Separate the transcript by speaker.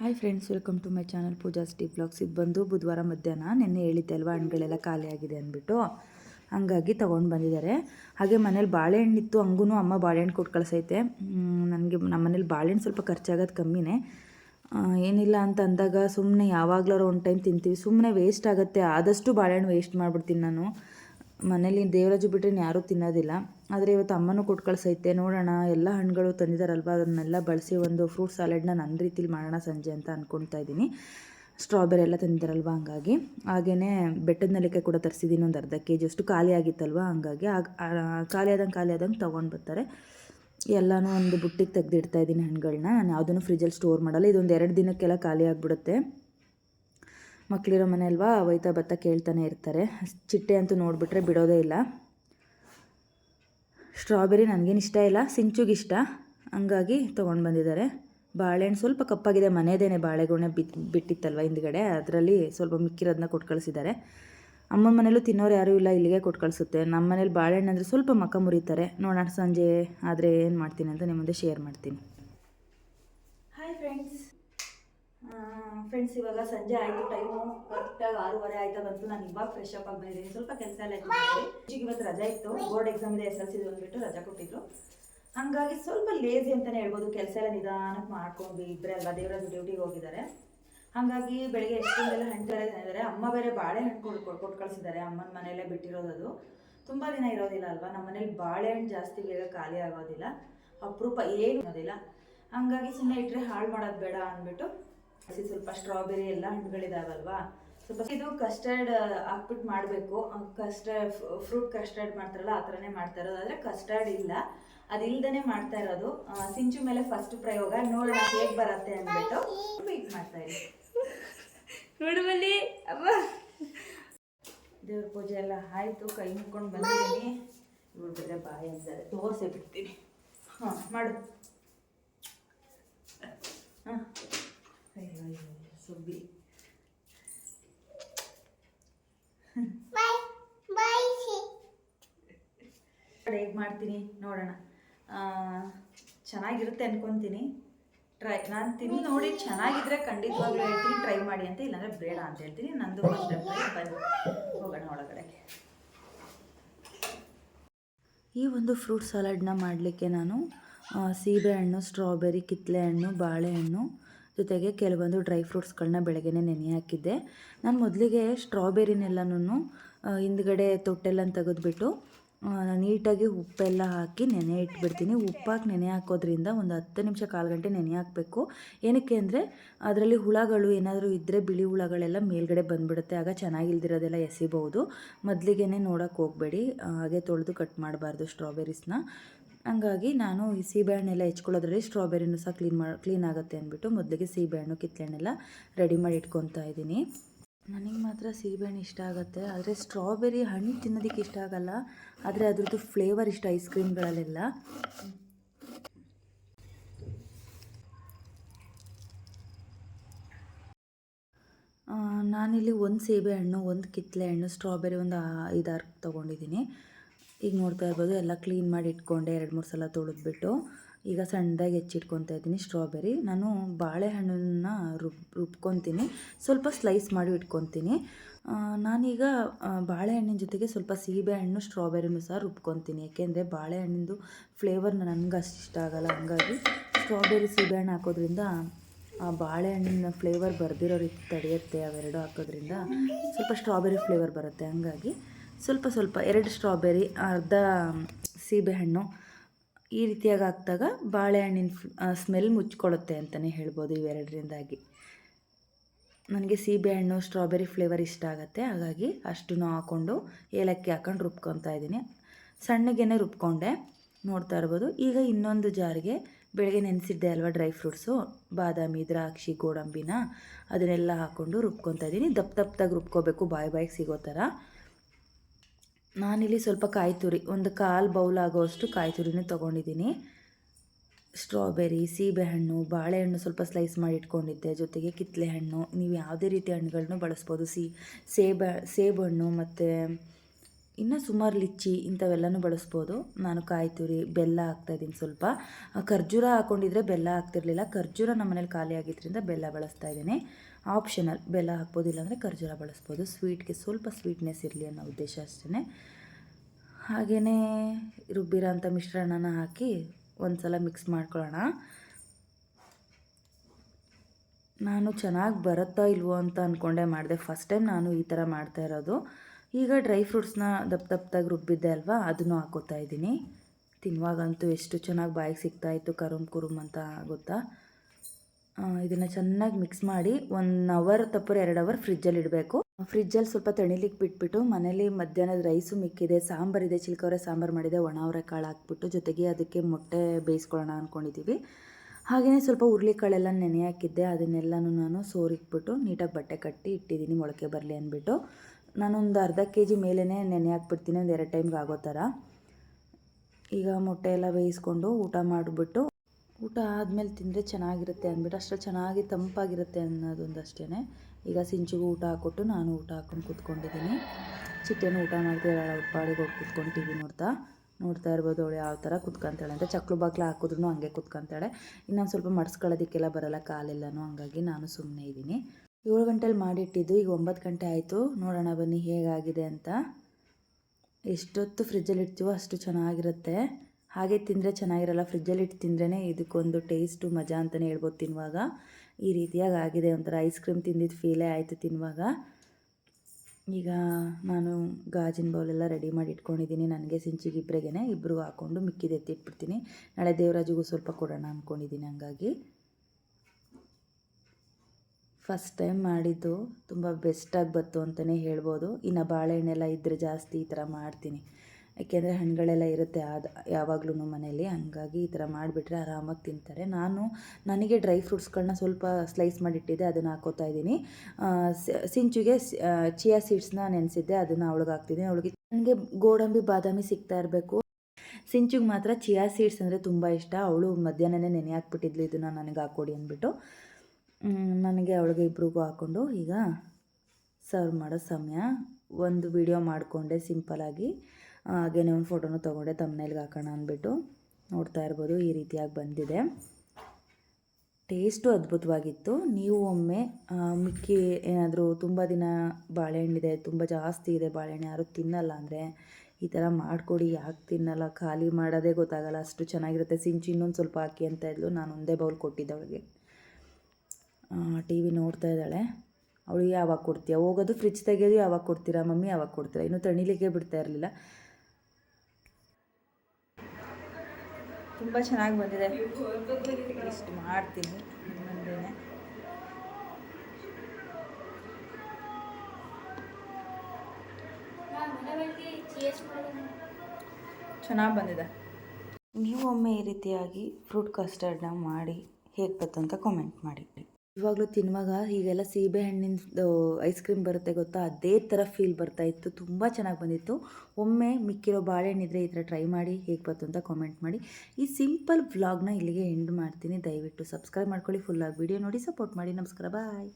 Speaker 1: Hi friends welcome to my channel Pooja ಸ್ಟಿ blogs ಇದು ಬಂದು ಬುಧವಾರ ಮಧ್ಯಾಹ್ನ. ನಿನ್ನೆ ಹೇಳಿದ್ದೆ ಅಲ್ವಾ ಹಣ್ಣುಗಳೆಲ್ಲ ಖಾಲಿ ಆಗಿದೆ ಅಂದ್ಬಿಟ್ಟು. ಹಂಗಾಗಿ ತೊಗೊಂಡು ಬಂದಿದ್ದಾರೆ. ಹಾಗೆ ಮನೇಲಿ ಬಾಳೆಹಣ್ಣಿತ್ತು ಹಂಗೂ ಅಮ್ಮ ಬಾಳೆಹಣ್ಣು ಕೊಟ್ಟು ಕಳಿಸೈತೆ ನನಗೆ ನಮ್ಮ ಮನೇಲಿ ಬಾಳೆಹಣ್ಣು ಸ್ವಲ್ಪ ಖರ್ಚಾಗೋದು ಕಮ್ಮಿನೇ. ಏನಿಲ್ಲ ಅಂತ ಅಂದಾಗ ಸುಮ್ಮನೆ ಯಾವಾಗಲಾರು ಒಂದು ಟೈಮ್ ತಿಂತೀವಿ. ಸುಮ್ಮನೆ ವೇಸ್ಟ್ ಆಗುತ್ತೆ. ಆದಷ್ಟು ಬಾಳೆಹಣ್ಣು ವೇಸ್ಟ್ ಮಾಡಿಬಿಡ್ತೀನಿ ನಾನು. ಮನೇಲಿ ದೇವರಾಜು ಬಿಟ್ಟರೆ ಯಾರೂ ತಿನ್ನೋದಿಲ್ಲ. ಆದರೆ ಇವತ್ತು ಅಮ್ಮನೂ ಕೊಟ್ಟು ಕಳ್ಸೈತೆ. ನೋಡೋಣ, ಎಲ್ಲ ಹಣ್ಣುಗಳು ತಂದಿದ್ದಾರಲ್ವ ಅದನ್ನೆಲ್ಲ ಬಳಸಿ ಒಂದು ಫ್ರೂಟ್ ಸ್ಯಾಲೆಡ್ನ ನನ್ನ ರೀತಿಲಿ ಮಾಡೋಣ ಸಂಜೆ ಅಂತ ಅಂದ್ಕೊಳ್ತಾ ಇದ್ದೀನಿ. ಸ್ಟ್ರಾಬೆರಿ ಎಲ್ಲ ತಂದಿದ್ದಾರಲ್ವ ಹಂಗಾಗಿ. ಹಾಗೆಯೇ ಬೆಟ್ಟದ ನೆಲಕ್ಕೆ ಕೂಡ ತರಿಸಿದ್ದೀನಿ ಒಂದು ಅರ್ಧ ಕೆ ಜಿ ಅಷ್ಟು ಖಾಲಿ ಆಗಿತ್ತಲ್ವ ಹಂಗಾಗಿ. ಆಗ ಖಾಲಿ ಆದಂಗೆ ಖಾಲಿ ಆದಂಗೆ ತೊಗೊಂಡು ಬರ್ತಾರೆ. ಎಲ್ಲನೂ ಒಂದು ಬುಟ್ಟಿಗೆ ತೆಗೆದಿಡ್ತಾ ಇದ್ದೀನಿ ಹಣ್ಣುಗಳನ್ನ ನಾನು ಯಾವುದನ್ನು ಫ್ರಿಜ್ಜಲ್ಲಿ ಸ್ಟೋರ್ ಮಾಡಲ್ಲ. ಇದೊಂದು ಎರಡು ದಿನಕ್ಕೆಲ್ಲ ಖಾಲಿ ಆಗಿಬಿಡುತ್ತೆ. ಮಕ್ಕಳಿರೋ ಮನೆ ಅಲ್ವಾ? ಒಯ್ತಾ ಕೇಳ್ತಾನೆ ಇರ್ತಾರೆ. ಚಿಟ್ಟೆ ಅಂತೂ ನೋಡಿಬಿಟ್ರೆ ಬಿಡೋದೇ ಇಲ್ಲ. ಸ್ಟ್ರಾಬೆರಿ ನನಗೇನು ಇಷ್ಟ ಇಲ್ಲ, ಸಿಂಚುಗೆ ಇಷ್ಟ. ಹಂಗಾಗಿ ತೊಗೊಂಡು ಬಂದಿದ್ದಾರೆ. ಬಾಳೆಹಣ್ಣು ಸ್ವಲ್ಪ ಕಪ್ಪಾಗಿದೆ ಮನೆಯದೇನೆ ಬಾಳೆಗೊಣೆ ಬಿತ್, ಬಿಟ್ಟಿತ್ತಲ್ವ ಹಿಂದ್ಗಡೆ, ಅದರಲ್ಲಿ ಸ್ವಲ್ಪ ಮಿಕ್ಕಿರೋದನ್ನ ಕೊಟ್ಟು ಕಳಿಸಿದ್ದಾರೆ. ಅಮ್ಮನ ಮನೇಲೂ ತಿನ್ನೋರು ಯಾರೂ ಇಲ್ಲ, ಇಲ್ಲಿಗೆ ಕೊಟ್ಟು ಕಳಿಸುತ್ತೆ. ನಮ್ಮ ಮನೇಲಿ ಬಾಳೆಹಣ್ಣು ಅಂದರೆ ಸ್ವಲ್ಪ ಮಕ್ಕ ಮುರಿತಾರೆ. ನೋಡೋಣ, ಸಂಜೆ ಆದರೆ ಏನು ಮಾಡ್ತೀನಿ ಅಂತ ನಿಮ್ಮ ಮುಂದೆ ಶೇರ್ ಮಾಡ್ತೀನಿ ಹಾಯ್ ಫ್ರೆಂಡ್ಸ್ ಫ್ರೆಂಡ್ಸ್ ಇವಾಗ ಸಂಜೆ ಆಯ್ತು ಟೈಮು ಕರೆಕ್ಟಾಗಿ ಆರೂವರೆ ಆಯ್ತಾ ಬಂತು. ನಾನು ಇವಾಗ ಫ್ರೆಶ್ ಅಪ್ ಆಗಿ ಬಂದಿದ್ದೀನಿ ಸ್ವಲ್ಪ ಕೆಲಸ ಎಲ್ಲ ಇತ್ತು ಇವತ್ತು ರಜೆ ಇತ್ತು. ಬೋರ್ಡ್ ಎಕ್ಸಾಮ್ ಇದೆ ಎಸ್ ಎಲ್ ಸಿ ಬಂದ್ಬಿಟ್ಟು ರಜಾ ಕೊಟ್ಟಿದ್ರು. ಹಂಗಾಗಿ ಸ್ವಲ್ಪ ಲೇಜಿ ಅಂತಲೇ ಹೇಳ್ಬೋದು. ಕೆಲಸ ಎಲ್ಲ ನಿಧಾನಕ್ಕೆ ಮಾಡ್ಕೊಂಡು ಇಬ್ಬರೇ ಅಲ್ವಾ? ದೇವರಾಜ್ ಡ್ಯೂಟಿಗೆ ಹೋಗಿದ್ದಾರೆ. ಹಾಗಾಗಿ ಬೆಳಿಗ್ಗೆ ಎಷ್ಟೊಂದೆಲ್ಲ ಹಣ್ಣು ಇದ್ದಾರೆ. ಅಮ್ಮ ಬೇರೆ ಬಾಳೆಹಣ್ಣು ಕೊಟ್ಟು ಕೊಟ್ಟು ಕಳಿಸಿದ್ದಾರೆ. ಅಮ್ಮನ ಮನೆಯಲ್ಲೇ ಬಿಟ್ಟಿರೋದು ಅದು. ತುಂಬ ದಿನ ಇರೋದಿಲ್ಲ ಅಲ್ವಾ? ನಮ್ಮ ಮನೇಲಿ ಬಾಳೆಹಣ್ಣು ಜಾಸ್ತಿ ಬೇಗ ಖಾಲಿ ಆಗೋದಿಲ್ಲ. ಅಪರೂಪ ಏನು ಇರೋದಿಲ್ಲ ಹಂಗಾಗಿ ಸುಮ್ಮನೆ ಇಟ್ಟರೆ ಹಾಳು ಮಾಡೋದು ಬೇಡ ಅಂದ್ಬಿಟ್ಟು ಹಸಿ ಸ್ವಲ್ಪ ಸ್ಟ್ರಾಬೆರಿ ಎಲ್ಲ ಹಣ್ಣುಗಳಿದಾವಲ್ವಾ? ಸ್ವಲ್ಪ ಇದು ಕಸ್ಟರ್ಡ್ ಹಾಕ್ಬಿಟ್ಟು ಮಾಡಬೇಕು. ಕಸ್ಟರ್ಡ್ ಫ್ರೂಟ್ ಕಸ್ಟರ್ಡ್ ಮಾಡ್ತಾರಲ್ಲ ಆ ಥರನೇ ಮಾಡ್ತಾ ಇರೋದು. ಆದರೆ ಕಸ್ಟರ್ಡ್ ಇಲ್ಲ. ಅದಿಲ್ದೇ ಮಾಡ್ತಾ ಇರೋದು. ಸಿಂಚು ಮೇಲೆ ಫಸ್ಟ್ ಪ್ರಯೋಗ. ನೋಡೋಣ ಹೇಗೆ ಬರುತ್ತೆ ಅಂದ್ಬಿಟ್ಟು ವೆಯ್ಟ್ ಮಾಡ್ತಾ ಇದ್ದೀನಿ.
Speaker 2: ನೋಡು ಬಲ್ಲಿ ಅಬ್ಬ
Speaker 1: ದೇವ್ರ ಪೂಜೆ ಎಲ್ಲ ಆಯಿತು. ಕೈ ಮುಕ್ಕೊಂಡು ಬಂದಿದ್ದೀನಿ. ನೋಡಿದ್ರೆ ಬಾಯಿ ಅಂತಾರೆ. ದೋಸೆ ಬಿಡ್ತೀನಿ. ಹಾಂ ಮಾಡು. ಹಾಂ. ಸುಬ್ಬಿ ಹೇಗೆ ಮಾಡ್ತೀನಿ ನೋಡೋಣ. ಚೆನ್ನಾಗಿರುತ್ತೆ ಅನ್ಕೊಂತೀನಿ. ಟ್ರೈ ನಾನು ತಿಂದು ನೋಡಿ ಚೆನ್ನಾಗಿದ್ರೆ ಖಂಡಿತವಾಗ್ಲೂ ಹೇಳ್ತೀನಿ. ಟ್ರೈ ಮಾಡಿ ಅಂತ ಇಲ್ಲಾಂದ್ರೆ ಬೇಡ ಅಂತ ಹೇಳ್ತೀನಿ. ನಂದು ಫಸ್ಟ್ ಬನ್ನಿ ಹೋಗೋಣ ಒಳಗಡೆ. ಈ ಒಂದು ಫ್ರೂಟ್ ಸಲಾಡ್ನ ಮಾಡಲಿಕ್ಕೆ ನಾನು ಸೀಬೆಹಣ್ಣು ಸ್ಟ್ರಾಬೆರಿ ಕಿತ್ತಳೆ ಹಣ್ಣು ಬಾಳೆಹಣ್ಣು ಜೊತೆಗೆ ಕೆಲವೊಂದು ಡ್ರೈ ಫ್ರೂಟ್ಸ್ಗಳನ್ನ ಬೆಳಗ್ಗೆ ನೆನೆ ಹಾಕಿದ್ದೆ. ನಾನು ಮೊದಲಿಗೆ ಸ್ಟ್ರಾಬೆರಿನೆಲ್ಲನೂ ಹಿಂದ್ಗಡೆ ತೊಟ್ಟೆಲ್ಲ ತೆಗೆದುಬಿಟ್ಟು ನೀಟಾಗಿ ಉಪ್ಪೆಲ್ಲ ಹಾಕಿ ನೆನೆ ಇಟ್ಬಿಡ್ತೀನಿ. ಉಪ್ಪಾಕಿ ನೆನೆ ಹಾಕೋದ್ರಿಂದ ಒಂದು ಹತ್ತು ನಿಮಿಷ ಕಾಲು ಗಂಟೆ ನೆನೆ ಹಾಕಬೇಕು. ಏನಕ್ಕೆ ಅಂದರೆ, ಅದರಲ್ಲಿ ಹುಳಗಳು ಏನಾದರೂ ಇದ್ದರೆ ಬಿಳಿ ಹುಳಗಳೆಲ್ಲ ಮೇಲ್ಗಡೆ ಬಂದುಬಿಡುತ್ತೆ. ಆಗ ಚೆನ್ನಾಗಿಲ್ದಿರೋದೆಲ್ಲ ಎಸಿಬಹುದು ಮೊದಲಿಗೆ ನೋಡೋಕೆ ಹೋಗಬೇಡಿ. ಹಾಗೆ ತೊಳೆದು ಕಟ್ ಮಾಡಬಾರ್ದು ಸ್ಟ್ರಾಬೆರೀಸ್ನ. ಹಂಗಾಗಿ ನಾನು ಈ ಸೀಬೆಹಣ್ಣೆಲ್ಲ ಹೆಚ್ಕೊಳ್ಳೋದ್ರಲ್ಲಿ ಸ್ಟ್ರಾಬೆರಿನೂ ಸಹ ಕ್ಲೀನ್ ಮಾಡಿ ಕ್ಲೀನ್ ಆಗುತ್ತೆ ಅಂದ್ಬಿಟ್ಟು ಮೊದಲಿಗೆ ಸೀಬೆಹಣ್ಣು ಕಿತ್ತಳೆಹಣ್ಣೆಲ್ಲ ರೆಡಿ ಮಾಡಿ ಇಟ್ಕೊತಾ ಇದ್ದೀನಿ. ನನಗೆ ಮಾತ್ರ ಸೀಬೆಹಣ್ಣು ಇಷ್ಟ ಆಗುತ್ತೆ. ಆದರೆ ಸ್ಟ್ರಾಬೆರಿ ಹಣ್ಣು ತಿನ್ನೋದಕ್ಕೆ ಇಷ್ಟ ಆಗಲ್ಲ. ಆದರೆ ಅದ್ರದ್ದು ಫ್ಲೇವರ್ ಇಷ್ಟ ಐಸ್ ಕ್ರೀಮ್ಗಳಲ್ಲೆಲ್ಲ ನಾನಿಲ್ಲಿ ಒಂದು ಸೀಬೆ ಹಣ್ಣು ಒಂದು ಕಿತ್ತಳೆ ಹಣ್ಣು ಸ್ಟ್ರಾಬೆರಿ ಒಂದು ಐದಾರು ತೊಗೊಂಡಿದ್ದೀನಿ. ಈಗ ನೋಡ್ತಾ ಇರ್ಬೋದು ಎಲ್ಲ ಕ್ಲೀನ್ ಮಾಡಿ ಇಟ್ಕೊಂಡೆ ಎರಡು ಮೂರು ಸಲ ತೊಳೆದ್ಬಿಟ್ಟು ಈಗ ಸಣ್ಣದಾಗಿ ಹೆಚ್ಚಿಟ್ಕೊತಾ ಇದ್ದೀನಿ ಸ್ಟ್ರಾಬೆರಿ ನಾನು ಬಾಳೆಹಣ್ಣನ್ನ ರುಬ್, ರುಬ್ಕೊತೀನಿ. ಸ್ವಲ್ಪ ಸ್ಲೈಸ್ ಮಾಡಿ ಇಟ್ಕೊತೀನಿ. ನಾನೀಗ ಬಾಳೆಹಣ್ಣಿನ ಜೊತೆಗೆ ಸ್ವಲ್ಪ ಸೀಬೆಹಣ್ಣು ಸ್ಟ್ರಾಬೆರಿನೂ ಸಹ ರುಬ್ಕೊತೀನಿ. ಯಾಕೆಂದರೆ ಬಾಳೆಹಣ್ಣಿಂದು ಫ್ಲೇವರ್ ನನಗೆ ಅಷ್ಟು ಇಷ್ಟ ಆಗಲ್ಲ. ಹಂಗಾಗಿ ಸ್ಟ್ರಾಬೆರಿ ಸೀಬೆಹಣ್ಣು ಹಾಕೋದ್ರಿಂದ ಆ ಬಾಳೆಹಣ್ಣಿನ ಫ್ಲೇವರ್ ಬರ್ದಿರೋ ರೀತಿ ತಡೆಯುತ್ತೆ ಅವೆರಡು ಹಾಕೋದ್ರಿಂದ. ಸ್ವಲ್ಪ ಸ್ಟ್ರಾಬೆರಿ ಫ್ಲೇವರ್ ಬರುತ್ತೆ. ಹಂಗಾಗಿ ಸ್ವಲ್ಪ ಸ್ವಲ್ಪ ಎರಡು ಸ್ಟ್ರಾಬೆರಿ, ಅರ್ಧ ಸೀಬೆಹಣ್ಣು ಈ ರೀತಿಯಾಗಿ ಹಾಕಿದಾಗ ಬಾಳೆಹಣ್ಣಿನ ಸ್ಮೆಲ್ ಮುಚ್ಕೊಳ್ಳುತ್ತೆ ಅಂತಲೇ ಹೇಳ್ಬೋದು ಇವೆರಡರಿಂದಾಗಿ. ನನಗೆ ಸೀಬೆಹಣ್ಣು ಸ್ಟ್ರಾಬೆರಿ ಫ್ಲೇವರ್ ಇಷ್ಟ ಆಗುತ್ತೆ. ಹಾಗಾಗಿ ಅಷ್ಟನ್ನು ಹಾಕ್ಕೊಂಡು ಏಲಕ್ಕಿ ಹಾಕೊಂಡು ರುಬ್ಕೊತಾ ಇದ್ದೀನಿ. ಸಣ್ಣಗೇನೆ ರುಬ್ಕೊಂಡೆ. ನೋಡ್ತಾ ಇರ್ಬೋದು. ಈಗ ಇನ್ನೊಂದು ಜಾರಿಗೆ ಬೆಳಗ್ಗೆ ನೆನೆಸಿದ್ದೆ ಅಲ್ವಾ ಡ್ರೈ ಫ್ರೂಟ್ಸು ಬಾದಾಮಿ, ದ್ರಾಕ್ಷಿ, ಗೋಡಂಬಿನ. ಅದನ್ನೆಲ್ಲ ಹಾಕ್ಕೊಂಡು ರುಬ್ಕೊತಾ ಇದ್ದೀನಿ. ದಪ್ಪ ದಪ್ಪದಾಗಿ ರುಬ್ಕೋಬೇಕು. ಬಾಯಿ ಬಾಯಿಗೆ ಸಿಗೋ ಥರ. ನಾನಿಲ್ಲಿ ಸ್ವಲ್ಪ ಕಾಯಿ ತುರಿ ಒಂದು ಕಾಲು ಬೌಲ್ ಆಗೋಷ್ಟು ಕಾಯಿ ತುರಿನೂ ತೊಗೊಂಡಿದ್ದೀನಿ. ಸ್ಟ್ರಾಬೆರಿ ಸೀಬೆಹಣ್ಣು, ಬಾಳೆಹಣ್ಣು ಸ್ವಲ್ಪ ಸ್ಲೈಸ್ ಮಾಡಿ ಇಟ್ಕೊಂಡಿದ್ದೆ. ಜೊತೆಗೆ ಕಿತ್ತಳೆ ಹಣ್ಣು ನೀವು ಯಾವುದೇ ರೀತಿ ಹಣ್ಣುಗಳನ್ನು ಬಳಸ್ಬೋದು. ಸಿ, ಸೇಬ ಸೇಬು ಹಣ್ಣು ಮತ್ತು ಇನ್ನು ಸುಮಾರು ಲಿಚ್ಚಿ ಇಂಥವೆಲ್ಲನೂ ಬಳಸ್ಬೋದು. ನಾನು ಕಾಯಿ ತುರಿ ಬೆಲ್ಲ ಹಾಕ್ತಾಯಿದ್ದೀನಿ ಸ್ವಲ್ಪ. ಖರ್ಜೂರ ಹಾಕ್ಕೊಂಡಿದ್ರೆ ಬೆಲ್ಲ ಹಾಕ್ತಿರ್ಲಿಲ್ಲ. ಖರ್ಜೂರ ನಮ್ಮ ಮನೇಲಿ ಖಾಲಿ ಆಗಿದ್ದರಿಂದ ಬೆಲ್ಲ ಬಳಸ್ತಾ ಇದ್ದೀನಿ. ಆಪ್ಷನಲ್ ಬೆಲ್ಲ ಹಾಕ್ಬೋದು, ಇಲ್ಲಾಂದರೆ ಖರ್ಜೂರ ಬಳಸ್ಬೋದು. ಸ್ವೀಟ್ಗೆ ಸ್ವಲ್ಪ ಸ್ವೀಟ್ನೆಸ್ ಇರಲಿ ಅನ್ನೋ ಉದ್ದೇಶ ಅಷ್ಟೇ ಹಾಗೆಯೇ ರುಬ್ಬಿರೋ ಅಂಥ ಮಿಶ್ರಣನ ಹಾಕಿ ಒಂದು ಸಲ ಮಿಕ್ಸ್ ಮಾಡ್ಕೊಳ್ಳೋಣ. ನಾನು ಚೆನ್ನಾಗಿ ಬರುತ್ತೋ ಇಲ್ವೋ ಅಂತ ಅಂದ್ಕೊಂಡೆ ಮಾಡಿದೆ. ಫಸ್ಟ್ ಟೈಮ್ ನಾನು ಈ ಥರ ಮಾಡ್ತಾ ಇರೋದು. ಈಗ ಡ್ರೈ ಫ್ರೂಟ್ಸ್ನ ದಪ್ಪ ದಪ್ಪದಾಗಿ ರುಬ್ಬಿದ್ದೆ ಅಲ್ವಾ, ಅದನ್ನು ಹಾಕೋತಾ ಇದ್ದೀನಿ. ತಿನ್ನುವಾಗಂತೂ ಎಷ್ಟು ಚೆನ್ನಾಗಿ ಬಾಯಿಗೆ ಸಿಗ್ತಾಯಿತ್ತು ಕರುಮ್ ಕುರುಮ್ ಅಂತ ಗೊತ್ತಾ? ಇದನ್ನು ಚೆನ್ನಾಗಿ ಮಿಕ್ಸ್ ಮಾಡಿ ಒನ್ ಅವರ್ ತಪ್ಪರು ಎರಡು ಅವರ್ ಫ್ರಿಜ್ಜಲ್ಲಿ ಇಡಬೇಕು. ಫ್ರಿಜ್ಜಲ್ಲಿ ಸ್ವಲ್ಪ ತಣಿಲಿಕ್ಕೆ ಬಿಟ್ಬಿಟ್ಟು ಮನೇಲಿ ಮಧ್ಯಾಹ್ನದ ರೈಸು ಮಿಕ್ಕಿದೆ ಸಾಂಬಾರಿದೆ ಚಿಲ್ಕವರೆ ಸಾಂಬಾರು ಮಾಡಿದೆ, ಒಣ ಅವರೆಕಾಳು ಹಾಕ್ಬಿಟ್ಟು ಜೊತೆಗೆ ಅದಕ್ಕೆ ಮೊಟ್ಟೆ ಬೇಯಿಸ್ಕೊಳ್ಳೋಣ ಅಂದ್ಕೊಂಡಿದ್ದೀವಿ ಹಾಗೆಯೇ ಸ್ವಲ್ಪ ಹುರುಳಿಕಾಳೆಲ್ಲ ನೆನೆ ಹಾಕಿದ್ದೆ, ಅದನ್ನೆಲ್ಲನೂ ನಾನು ಸೋರಿಕ್ಬಿಟ್ಟು ನೀಟಾಗಿ ಬಟ್ಟೆ ಕಟ್ಟಿ ಇಟ್ಟಿದ್ದೀನಿ ಮೊಳಕೆ ಬರಲಿ ಅಂದ್ಬಿಟ್ಟು ನಾನೊಂದು ಅರ್ಧ ಕೆ ಜಿ ಮೇಲೇ ನೆನೆ ಹಾಕ್ಬಿಡ್ತೀನಿ, ಒಂದು ಎರಡು ಟೈಮ್ಗೆ ಆಗೋ ಥರ. ಈಗ ಮೊಟ್ಟೆ ಎಲ್ಲ ಬೇಯಿಸ್ಕೊಂಡು ಊಟ ಮಾಡಿಬಿಟ್ಟು ಊಟ ಆದಮೇಲೆ ತಿಂದರೆ ಚೆನ್ನಾಗಿರುತ್ತೆ ಅಂದ್ಬಿಟ್ಟು ಅಷ್ಟು ಚೆನ್ನಾಗಿ ತಂಪಾಗಿರುತ್ತೆ ಅನ್ನೋದೊಂದು ಅಷ್ಟೇ ಈಗ ಸಿಂಚಿಗೂ ಊಟ ಹಾಕ್ಕೊಟ್ಟು ನಾನು ಊಟ ಹಾಕ್ಕೊಂಡು ಕೂತ್ಕೊಂಡಿದ್ದೀನಿ. ಚಿಟ್ಟೆನೂ ಊಟ ಅವ್ರ ಪಾಡಿಗೆ ಹೋಗಿ ಕೂತ್ಕೊಂಡು ಟಿ ವಿ ನೋಡ್ತಾ. ನೋಡ್ತಾ ಇರ್ಬೋದು ಅವಳು ಯಾವ ಥರ ಕೂತ್ಕೊಂತಾಳೆ ಅಂತ. ಚಕ್ಲು ಬಾಗ್ಲ ಹಾಕಿದ್ರು ಹಂಗೆ ಕೂತ್ಕೊಂತಾಳೆ. ಇನ್ನೊಂದು ಸ್ವಲ್ಪ ಮಡ್ಸ್ಕೊಳ್ಳೋದಕ್ಕೆಲ್ಲ ಬರಲ್ಲ, ಕಾಲೆಲ್ಲನೂ ಹಂಗಾಗಿ ನಾನು ಸುಮ್ಮನೆ ಇದ್ದೀನಿ. ಏಳು ಗಂಟೆಲಿ ಮಾಡಿಟ್ಟಿದ್ದು, ಈಗ ಒಂಬತ್ತು ಗಂಟೆ ಆಯಿತು. ನೋಡೋಣ ಬನ್ನಿ ಹೇಗಾಗಿದೆ ಅಂತ. ಎಷ್ಟೊತ್ತು ಫ್ರಿಜ್ಜಲ್ಲಿ ಇಡ್ತೀವೋ ಅಷ್ಟು ಚೆನ್ನಾಗಿರುತ್ತೆ. ಹಾಗೆ ತಿಂದರೆ ಚೆನ್ನಾಗಿರಲ್ಲ. ಫ್ರಿಜ್ಜಲ್ಲಿ ಇಟ್ಟು ತಿಂದ್ರೇ ಇದಕ್ಕೊಂದು ಟೇಸ್ಟು ಮಜಾ ಅಂತಲೇ ಹೇಳ್ಬೋದು ತಿನ್ನುವಾಗ. ಈ ರೀತಿಯಾಗಿ ಆಗಿದೆ ಒಂಥರ ಐಸ್ ಕ್ರೀಮ್ ತಿಂದಿದ್ದು ಫೀಲೇ ಆಯಿತು ತಿನ್ನುವಾಗ. ಈಗ ನಾನು ಗಾಜಿನ ಬೌಲೆಲ್ಲ ರೆಡಿ ಮಾಡಿ ಇಟ್ಕೊಂಡಿದ್ದೀನಿ. ನನಗೆ ಸಿಂಚಿಗೆ ಇಬ್ಬರಿಗೇ ಇಬ್ಬರು ಹಾಕ್ಕೊಂಡು ಮಿಕ್ಕಿದ ಎತ್ತಿಟ್ಬಿಡ್ತೀನಿ ನಾಳೆ ದೇವರಾಜಿಗೂ ಸ್ವಲ್ಪ ಕೊಡೋಣ ಅಂದ್ಕೊಂಡಿದ್ದೀನಿ ಹಂಗಾಗಿ. ಫಸ್ಟ್ ಟೈಮ್ ಮಾಡಿದ್ದು ತುಂಬ ಬೆಸ್ಟಾಗಿ ಬಂತು ಅಂತಲೇ ಹೇಳ್ಬೋದು. ಇನ್ನು ಬಾಳೆಹಣ್ಣೆಲ್ಲ ಇದ್ದರೆ ಜಾಸ್ತಿ ಈ ಥರ ಮಾಡ್ತೀನಿ. ಯಾಕೆಂದರೆ ಹಣ್ಣುಗಳೆಲ್ಲ ಇರುತ್ತೆ ಆದ ಯಾವಾಗ್ಲೂ ಮನೇಲಿ ಹಾಗಾಗಿ ಈ ಥರ ಮಾಡಿಬಿಟ್ರೆ ಆರಾಮಾಗಿ ತಿಂತಾರೆ. ನಾನು ನನಗೆ ಡ್ರೈ ಫ್ರೂಟ್ಸ್ಗಳನ್ನ ಸ್ವಲ್ಪ ಸ್ಲೈಸ್ ಮಾಡಿಟ್ಟಿದ್ದೆ, ಅದನ್ನು ಹಾಕೋತಾ ಇದ್ದೀನಿ. ಸಿಂಚುಗೆ ಚಿಯಾ ಸೀಡ್ಸ್ನ ನೆನೆಸಿದ್ದೆ, ಅದನ್ನು ಅವಳಿಗೆ ಹಾಕ್ತಿದ್ದೀನಿ. ಅವಳಿಗೆ ನನಗೆ ಗೋಡಂಬಿ, ಬಾದಾಮಿ ಸಿಗ್ತಾ ಇರಬೇಕು. ಸಿಂಚುಗೆ ಮಾತ್ರ ಚಿಯಾ ಸೀಡ್ಸ್ ಅಂದರೆ ತುಂಬ ಇಷ್ಟ. ಅವಳು ಮಧ್ಯಾಹ್ನನೇ ನೆನೆ ಹಾಕ್ಬಿಟ್ಟಿದ್ಲು, ಇದನ್ನು ನನಗೆ ಹಾಕ್ಕೊಡಿ ಅಂದ್ಬಿಟ್ಟು. ನನಗೆ ಅವಳಿಗೆ ಇಬ್ರಿಗೂ ಹಾಕ್ಕೊಂಡು ಈಗ ಸರ್ವ್ ಮಾಡೋ ಸಮಯ. ಒಂದು ವಿಡಿಯೋ ಮಾಡಿಕೊಂಡೆ ಸಿಂಪಲಾಗಿ ಹಾಗೇನೆ ಒಂದು ಫೋಟೋನು ತೊಗೊಂಡೆ ತಮ್ಮನೇಲಿಗೆ ಹಾಕೋಣ ಅಂದ್ಬಿಟ್ಟು ನೋಡ್ತಾ ಇರ್ಬೋದು, ಈ ರೀತಿಯಾಗಿ ಬಂದಿದೆ. ಟೇಸ್ಟು ಅದ್ಭುತವಾಗಿತ್ತು. ನೀವು ಒಮ್ಮೆ ಮಿಕ್ಕಿ ಏನಾದರೂ ತುಂಬ ದಿನ ಬಾಳೆಹಣ್ಣಿದೆ, ತುಂಬ ಜಾಸ್ತಿ ಇದೆ, ಬಾಳೆಹಣ್ಣು ಯಾರೂ ತಿನ್ನಲ್ಲ ಅಂದರೆ ಈ ಥರ ಮಾಡಿಕೊಡಿ, ಯಾಕೆ ತಿನ್ನಲ್ಲ, ಖಾಲಿ ಮಾಡೋದೇ ಗೊತ್ತಾಗಲ್ಲ, ಅಷ್ಟು ಚೆನ್ನಾಗಿರುತ್ತೆ, ಸಿಂಚಿ ಇನ್ನೊಂದು ಸ್ವಲ್ಪ ಹಾಕಿ ಅಂತ ಇದ್ಲು ನಾನು ಒಂದೇ ಬೌಲ್ ಕೊಟ್ಟಿದ್ದೆ ಅವಳಿಗೆ. ಟಿ ವಿ ನೋಡ್ತಾ ಇದ್ದಾಳೆ. ಅವಳಿಗೆ ಯಾವಾಗ ಕೊಡ್ತೀಯ? ಹೋಗೋದು ಫ್ರಿಜ್ ತೆಗೆಯೋದು ಯಾವಾಗ ಕೊಡ್ತೀರಾ? ಮಮ್ಮಿ ಯಾವಾಗ ಕೊಡ್ತೀರಾ? ಇನ್ನೂ ತಣಿಲಿಕ್ಕೆ ಬಿಡ್ತಾ ಇರಲಿಲ್ಲ. ತುಂಬ ಚೆನ್ನಾಗಿ ಬಂದಿದೆ. ಇಷ್ಟು ಮಾಡ್ತೀನಿ ಮುಂದೆ ಚೆನ್ನಾಗಿ ಬಂದಿದೆ. ನೀವು ಒಮ್ಮೆ ಈ ರೀತಿಯಾಗಿ ಫ್ರೂಟ್ ಕಸ್ಟರ್ಡ್ನ ಮಾಡಿ ಹೇಗೆ ಬಂತು ಅಂತ ಕಾಮೆಂಟ್ ಮಾಡಿ. ಇವಾಗಲೂ ತಿನ್ನುವಾಗ ಹೀಗೆಲ್ಲ ಸೀಬೆ ಹಣ್ಣಿನ ಐಸ್ ಕ್ರೀಮ್ ಬರುತ್ತೆ ಗೊತ್ತಾ? ಅದೇ ಥರ ಫೀಲ್ ಬರ್ತಾ ಇತ್ತು. ತುಂಬ ಚೆನ್ನಾಗಿ ಬಂದಿತ್ತು. ಒಮ್ಮೆ ಮಿಕ್ಕಿರೋ ಬಾಳೆಹಣ್ಣಿದ್ರೆ ಈ ಥರ ಟ್ರೈ ಮಾಡಿ ಹೇಗೆ ಬಂತು ಅಂತ ಕಾಮೆಂಟ್ ಮಾಡಿ. ಈ ಸಿಂಪಲ್ ವ್ಲಾಗ್ನ ಇಲ್ಲಿಗೆ ಎಂಡ್ ಮಾಡ್ತೀನಿ. ದಯವಿಟ್ಟು ಸಬ್ಸ್ಕ್ರೈಬ್ ಮಾಡ್ಕೊಳ್ಳಿ. ಫುಲ್ಲಾಗಿ ವಿಡಿಯೋ ನೋಡಿ ಸಪೋರ್ಟ್ ಮಾಡಿ. ನಮಸ್ಕಾರ. ಬಾಯ್